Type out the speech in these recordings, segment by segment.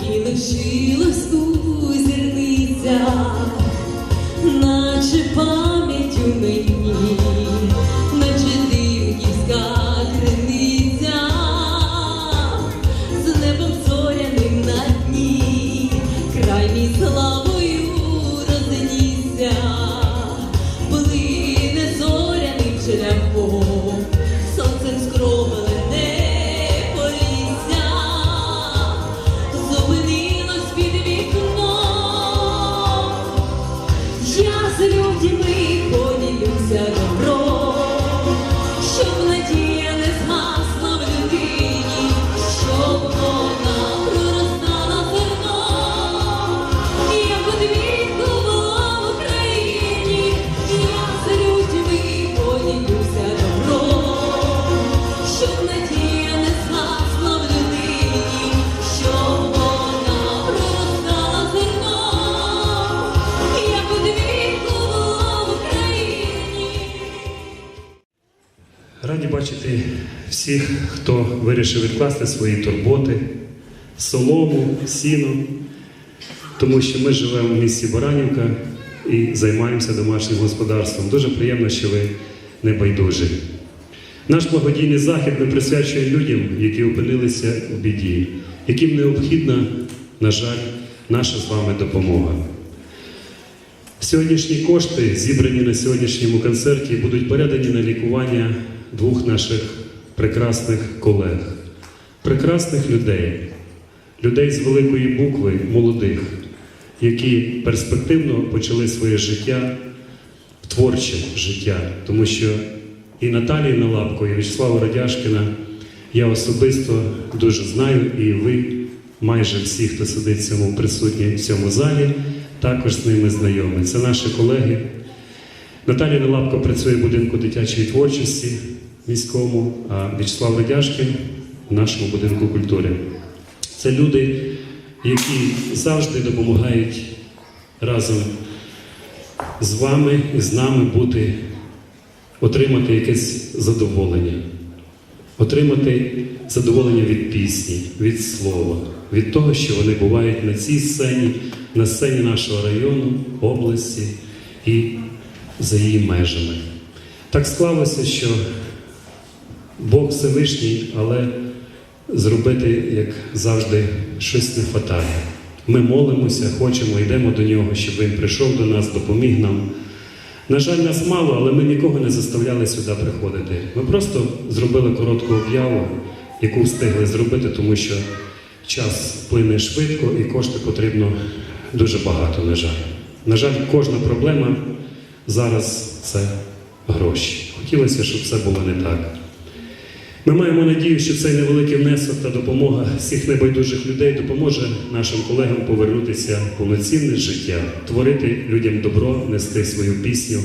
і лишилась у всіх, хто вирішив відкласти свої турботи, солому, сіно, тому що ми живемо в місті Баранівка і займаємося домашнім господарством. Дуже приємно, що ви не байдужі. Наш благодійний захід ми присвячуємо людям, які опинилися у біді, яким необхідна, на жаль, наша з вами допомога. Сьогоднішні кошти, зібрані на сьогоднішньому концерті, будуть передані на лікування двох наших прекрасних колег, прекрасних людей, людей з великої букви, молодих, які перспективно почали своє життя, творче життя, тому що і Наталії Налапко, і Вячеслава Радяшкіна я особисто дуже знаю, і ви, майже всі, хто сидить в цьому присутні в цьому залі, також з ними знайомі. Це наші колеги. Наталія Нелапко працює в будинку дитячої творчості міському, В'ячеслав Радяшкін в нашому будинку культури. Це люди, які завжди допомагають разом з вами і з нами бути, отримати якесь задоволення, отримати задоволення від пісні, від слова, від того, що вони бувають на цій сцені, на сцені нашого району, області і за її межами. Так склалося, що Бог Всевишній, але зробити, як завжди, щось не фатає. Ми молимося, хочемо, йдемо до нього, щоб він прийшов до нас, допоміг нам. На жаль, нас мало, але ми нікого не заставляли сюди приходити. Ми просто зробили коротку об'яву, яку встигли зробити, тому що час плине швидко і кошти потрібно дуже багато, на жаль. На жаль, кожна проблема зараз це гроші. Хотілося, щоб це було не так. Ми маємо надію, що цей невеликий внесок та допомога всіх небайдужих людей допоможе нашим колегам повернутися в повноцінне життя, творити людям добро, нести свою пісню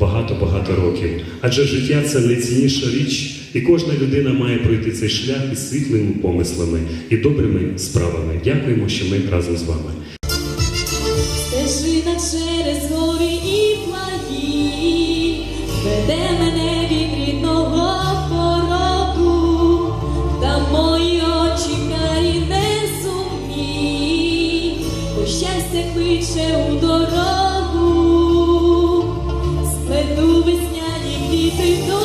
багато-багато років. Адже життя це найцінніша річ, і кожна людина має пройти цей шлях із світлими помислами і добрими справами. Дякуємо, що ми разом з вами. Кличе у дорогу, сплету весняні квіти до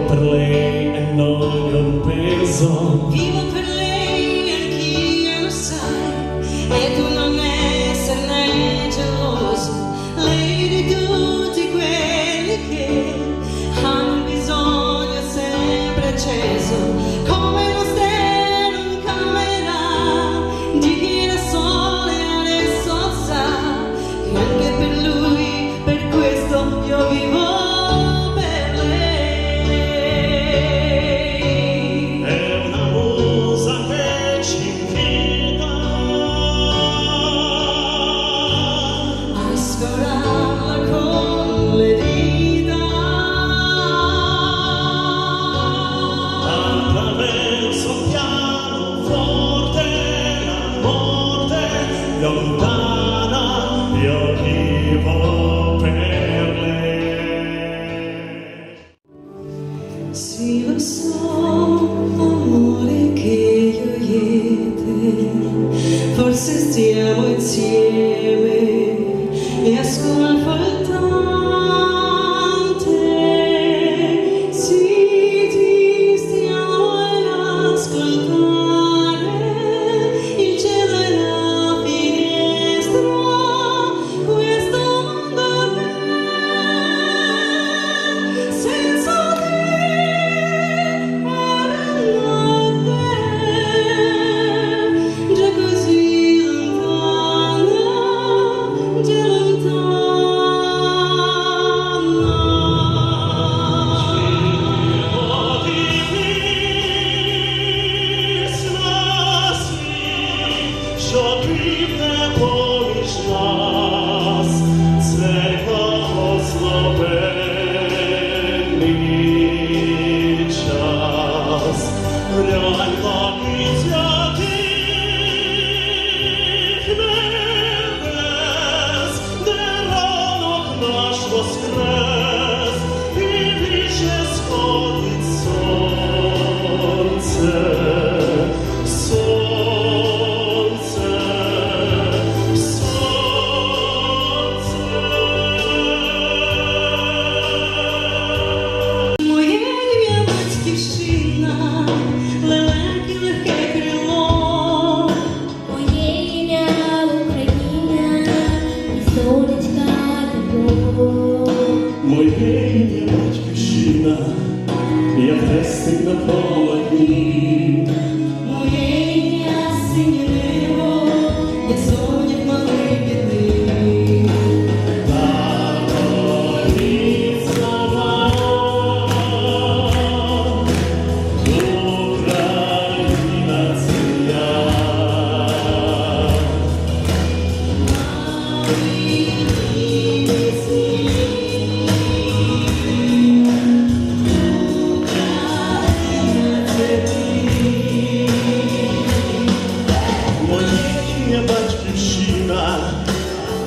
operlei en non yon peso. Vivo per lei.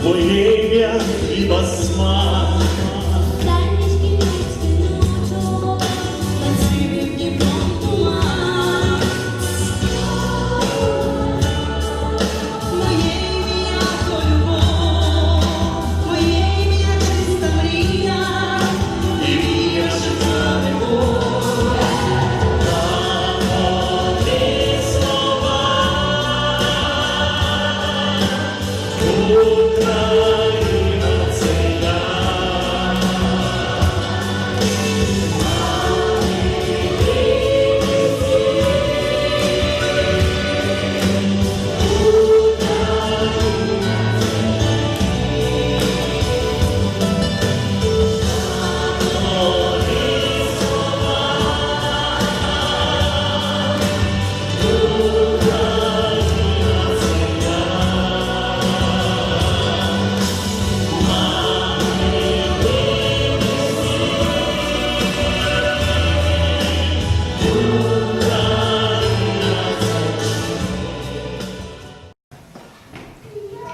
Моє ім'я і смак.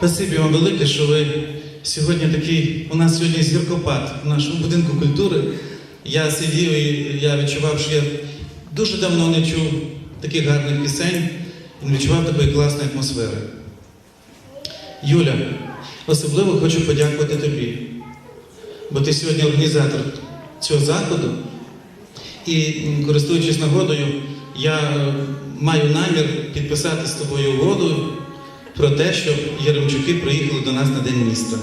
Спасибі вам велике, що ви сьогодні такий. У нас сьогодні зіркопад в нашому будинку культури. Я сидів і я відчував, що я дуже давно не чув таких гарних пісень і не відчував такої класної атмосфери. Юля, особливо хочу подякувати тобі, бо ти сьогодні організатор цього заходу. І користуючись нагодою, я е, маю намір підписати з тобою угоду про те, щоб Яремчуки приїхали до нас на День міста.